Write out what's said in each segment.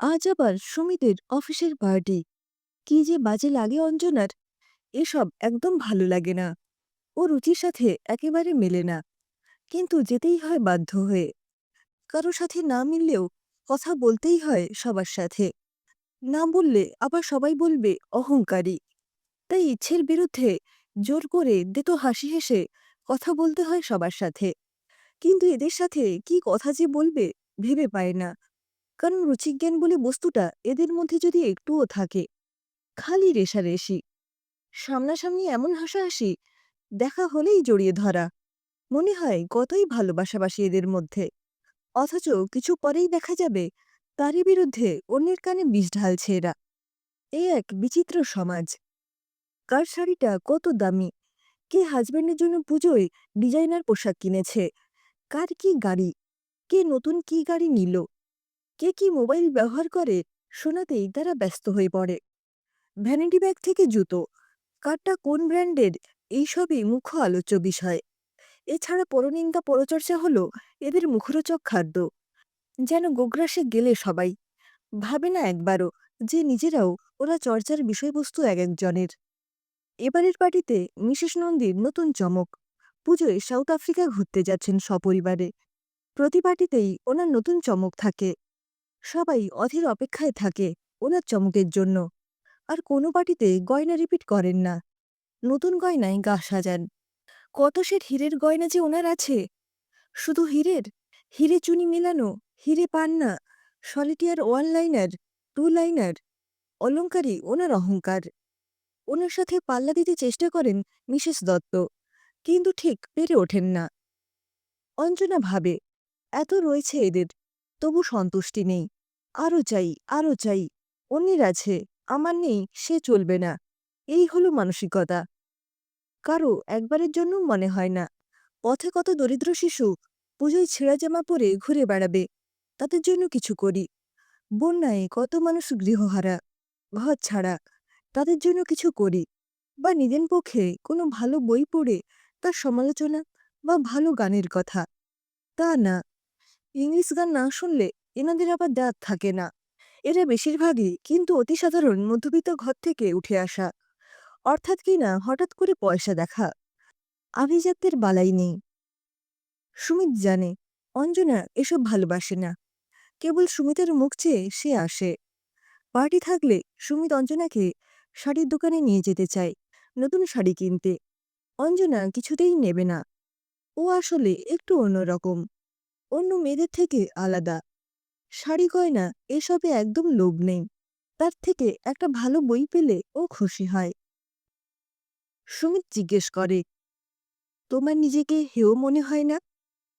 আজ আবার সুমিতের অফিসের পার্টি কি যে বাজে লাগে অঞ্জনার। এসব একদম ভালো লাগে না। ও রুচির সাথে একেবারে মেলে না। কিন্তু যেতেই হয় বাধ্য হয়ে। কারও সাথে না মিললেও কথা বলতেই হয় সবার সাথে। না বললে আবার সবাই বলবে অহংকারী। তাই ইচ্ছের বিরুদ্ধে জোর করে দেতো হাসি হেসে কথা বলতে হয় সবার সাথে। কিন্তু এদের সাথে কি কথা যে বলবে ভেবে পায় না। কারণ রুচিজ্ঞান বলে বস্তুটা এদের মধ্যে যদি একটুও থাকে, খালি রেশারেশি সামনাসামনি এমন হাসাহাসি দেখা হলেই জড়িয়ে ধরা। মনে হয় কতই ভালোবাসাবাসি এদের মধ্যে। অথচ কিছু পরেই দেখা যাবে তারই বিরুদ্ধে অন্যের কানে বিষ ঢালছে এরা। এ এক বিচিত্র সমাজ। কার শাড়িটা কত দামি? কে হাজব্যান্ডের জন্য পুজোয় ডিজাইনার পোশাক কিনেছে? কার কি গাড়ি? কে নতুন কি গাড়ি নিল? কে কি মোবাইল ব্যবহার করে শোনাতেই তারা ব্যস্ত হয়ে পড়ে। ভ্যানিটি ব্যাগ থেকে জুতো, কারটা কোন ব্র্যান্ডের, এইসবই মুখ্য আলোচ্য বিষয়। এছাড়া পরনিন্দা পরচর্চা হলো এদের মুখরোচক খাদ্য। যেন গোগ্রাসে গেলে সবাই। ভাবে না একবারও যে নিজেরাও ওরা চর্চার বিষয়বস্তু এক একজনের। এবারের পার্টিতে মিসেস নন্দীর নতুন চমক। পুজোয় সাউথ আফ্রিকা ঘুরতে যাচ্ছেন সপরিবারে। প্রতি পার্টিতেই ওনার নতুন চমক থাকে। সবাই অধীর অপেক্ষায় থাকে ওনার চমকের জন্য। আর কোনো পার্টিতে গয়না রিপিট করেন না। নতুন গয়নায় গা সাজান। কত সেট হীরের গয়না যে ওনার আছে। শুধু হীরের? হিরে চুনি মেলানো, হিরে পান্না solitaire one liner two liner অলংকারই ওনার অহংকার। ওনার সাথে পাল্লা দিতে চেষ্টা করেন মিসেস দত্ত, কিন্তু ঠিক পেরে ওঠেন না। অঞ্জনা ভাবে, এত রয়েছে এদের, তবু সন্তুষ্টি নেই। আরও চাই আরও চাই। অন্যের আছে, আমার নেই, সে চলবে না। এই হলো মানসিকতা। কারও একবারের জন্য মনে হয় না। পথে কত দরিদ্র শিশু পুজোয় ছেঁড়া জামা পরে ঘুরে বেড়াবে, তাদের জন্য কিছু করি। বন্যায় কত মানুষ গৃহহারা, ঘর ছাড়া, তাদের জন্য কিছু করি। বা নিজের পক্ষে কোনো ভালো বই পড়ে তার সমালোচনা বা ভালো গানের কথা। তা না, ইংলিশ গান না শুনলে এনাদের আবার দাঁত থাকে না। এরা বেশিরভাগই কিন্তু অতি সাধারণ মধ্যবিত্ত ঘর থেকে উঠে আসা। অর্থাৎ কিনা হঠাৎ করে পয়সা দেখা। আভিজাত্যের বালাই নেই। সুমিত জানে, অঞ্জনা এসব ভালোবাসে না। কেবল সুমিতের মুখ চেয়ে সে আসে। পার্টি থাকলে সুমিত অঞ্জনাকে শাড়ির দোকানে নিয়ে যেতে চায়, নতুন শাড়ি কিনতে। অঞ্জনা কিছুতেই নেবে না। ও আসলে একটু অন্যরকম। অন্য মেয়েদের থেকে আলাদা। শাড়ি গয়না এসবে একদম লোভ নেই। তার থেকে একটা ভালো বই পেলে ও খুশি হয়। সুমিত জিজ্ঞেস করে, তোমার নিজেকে হেও মনে হয় না?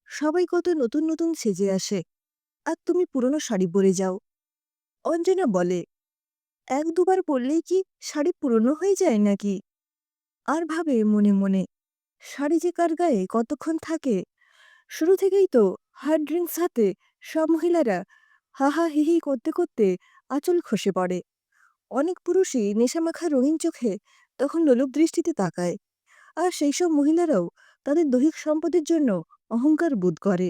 সবাই কত নতুন নতুন সেজে আসে, আর তুমি পুরনো শাড়ি পরে যাও। অঞ্জনা বলে, এক দুবার পরলেই কি শাড়ি পুরনো হয়ে যায় নাকি? আর ভাবে মনে মনে, শাড়ি যে কার গায়ে কতক্ষণ থাকে? শুরু থেকেই তো হার্ড ড্রিঙ্কস হাতে সব মহিলারা হাহা হিহি করতে করতে আঁচল খসে পড়ে। অনেক পুরুষই নেশামাখা রঙিন চোখে তখন লোলুপ দৃষ্টিতে তাকায়। আর সেই সব মহিলারাও তাদের দৈহিক সম্পদের জন্য অহংকার বোধ করে।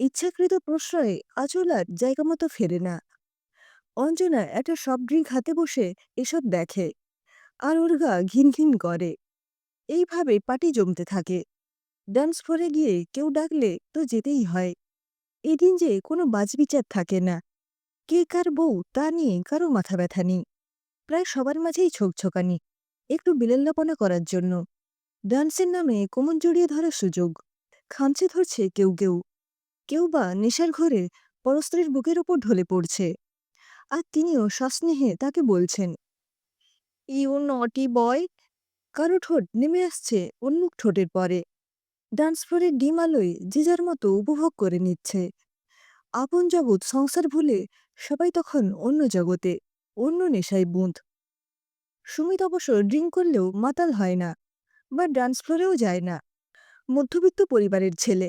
ইচ্ছাকৃত প্রশ্রয়ে আঁচল আর জায়গা মতো ফেরে না। অঞ্জনা একটা সব ড্রিঙ্ক হাতে বসে এসব দেখে আর ওর গা ঘিন ঘিন করে। এইভাবে পাটি জমতে থাকে। ডান্স ফ্লোরে গিয়ে কেউ ডাকলে তো যেতেই হয়। এদিন যে কোনো বাজবিচার থাকে না। কে কার বউ তা নিয়ে কারও মাথা ব্যথা নেই। প্রায় সবার মাঝেই ছোকছোকানি একটু বিলেল্লাপনা করার জন্য। ডান্সের নামে কোমর জড়িয়ে ধরার সুযোগ, খামচে ধরছে কেউ কেউ। কেউ বা নেশার ঘরে পরস্ত্রের বুকের ওপর ঢলে পড়ছে। আর তিনিও সস্নেহে তাকে বলছেন ইউ নটি বয় কারও ঠোঁট নেমে আসছে উন্মুখ ঠোঁটের পরে। ডান্স ফ্লোরের ডিম আলোয় যে যার মতো উপভোগ করে নিচ্ছে। আপন জগৎ সংসার ভুলে সবাই তখন অন্য জগতে, অন্য নেশায় বুঁদ। সুমিত অবশ্য ড্রিঙ্ক করলেও মাতাল হয় না বা ডান্স ফ্লোরেও যায় না। মধ্যবিত্ত পরিবারের ছেলে।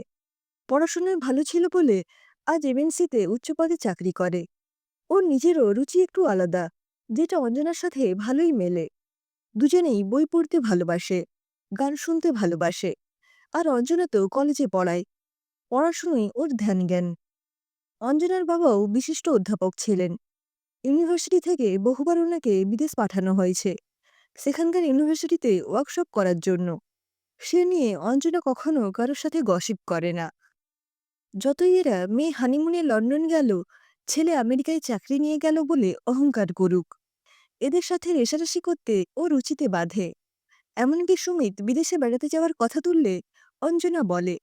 পড়াশোনায় ভালো ছিল বলে আজ এমএনসিতে উচ্চপদে চাকরি করে। ওর নিজেরও রুচি একটু আলাদা, যেটা অঞ্জনার সাথে ভালোই মেলে। দুজনেই বই পড়তে ভালোবাসে, গান শুনতে ভালোবাসে। আর অঞ্জনা তো কলেজে পড়ায়। পড়াশুনোই ওর ধ্যান জ্ঞান অঞ্জনার বাবাও বিশিষ্ট অধ্যাপক ছিলেন। ইউনিভার্সিটি থেকে বহুবার ওনাকে বিদেশ পাঠানো হয়েছে। সেখানকার ইউনিভার্সিটিতে ওয়ার্কশপ করার জন্য। সে নিয়ে অঞ্জনা কখনো কারোর সাথে গসিপ করে না। যতই এরা মেয়ে হানিমুনে লন্ডন গেল, ছেলে আমেরিকায় চাকরি নিয়ে গেল বলে অহংকার করুক। এদের সাথে রেশারেশি করতে ও রুচিতে বাঁধে। এমনকি সুমিত বিদেশে বেড়াতে যাওয়ার কথা তুললে অঞ্জনা বলে,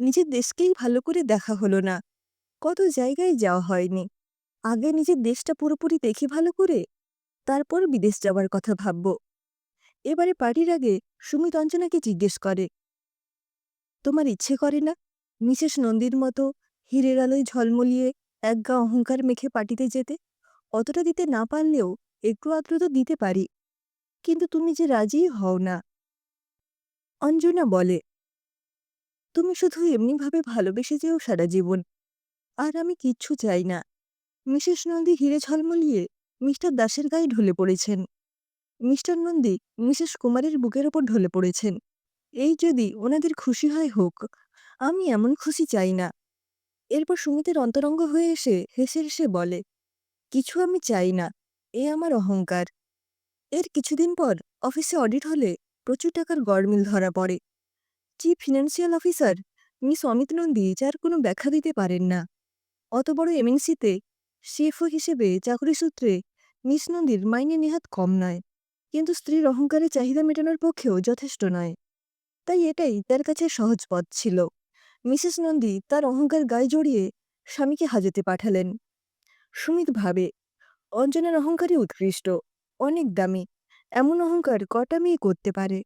নিজের দেশকেই ভালো করে দেখা হলো না। কত জায়গায় যাওয়া হয়নি। আগে নিজের দেশটা পুরোপুরি দেখি ভালো করে, তারপর বিদেশ যাওয়ার কথা ভাবব। এবারে পার্টির আগে সুমিত অঞ্জনাকে জিজ্ঞেস করে, তোমার ইচ্ছে করে না মিসেস নন্দীর মতো হীরের আলোয় ঝলমলিয়ে একগা অহংকার মেখে পার্টিতে যেতে? অতটা দিতে না পারলেও একটু আধটু তো দিতে পারি। কিন্তু তুমি যে রাজিই হও না। অঞ্জনা বলে তুমি শুধু এমনিভাবে ভালোবেসে যেও সারা জীবন। আর আমি কিচ্ছু চাই না। মিসেস নন্দী হিরে ঝলমলিয়ে মিস্টার দাসের গায়ে ঢলে পড়েছেন। মিস্টার নন্দী মিসেস কুমারের বুকের ওপর ঢলে পড়েছেন। এই যদি ওনাদের খুশি হয় হোক, আমি এমন খুশি চাই না। এরপর সুমিতের অন্তরঙ্গ হয়ে এসে হেসে হেসে বলে, কিছু আমি চাই না, এ আমার অহংকার। এর কিছুদিন পর অফিসে অডিট হলে প্রচুর টাকার গড়মিল ধরা পড়ে। Chief financial officer miss Amit Nandi যার কোনো ব্যাখ্যা দিতে পারেন না। অত বড় এমএনসিতে সিএফও হিসেবে চাকরি সূত্রে মিস নন্দীর মাইনে নেহাত কম নয়, কিন্তু স্ত্রীর অহংকারে চাহিদা মেটানোর পক্ষেও যথেষ্ট নয়। তাই এটাই তার কাছে সহজ পথ ছিল। মিসেস নন্দী তার অহংকার গায়ে জড়িয়ে স্বামীকে হাজতে পাঠালেন। সুমিত ভাবে, অঞ্জনার অহংকারই উৎকৃষ্ট, অনেক দামি, এমন অহংকার কটা মেয়ে করতে পারে?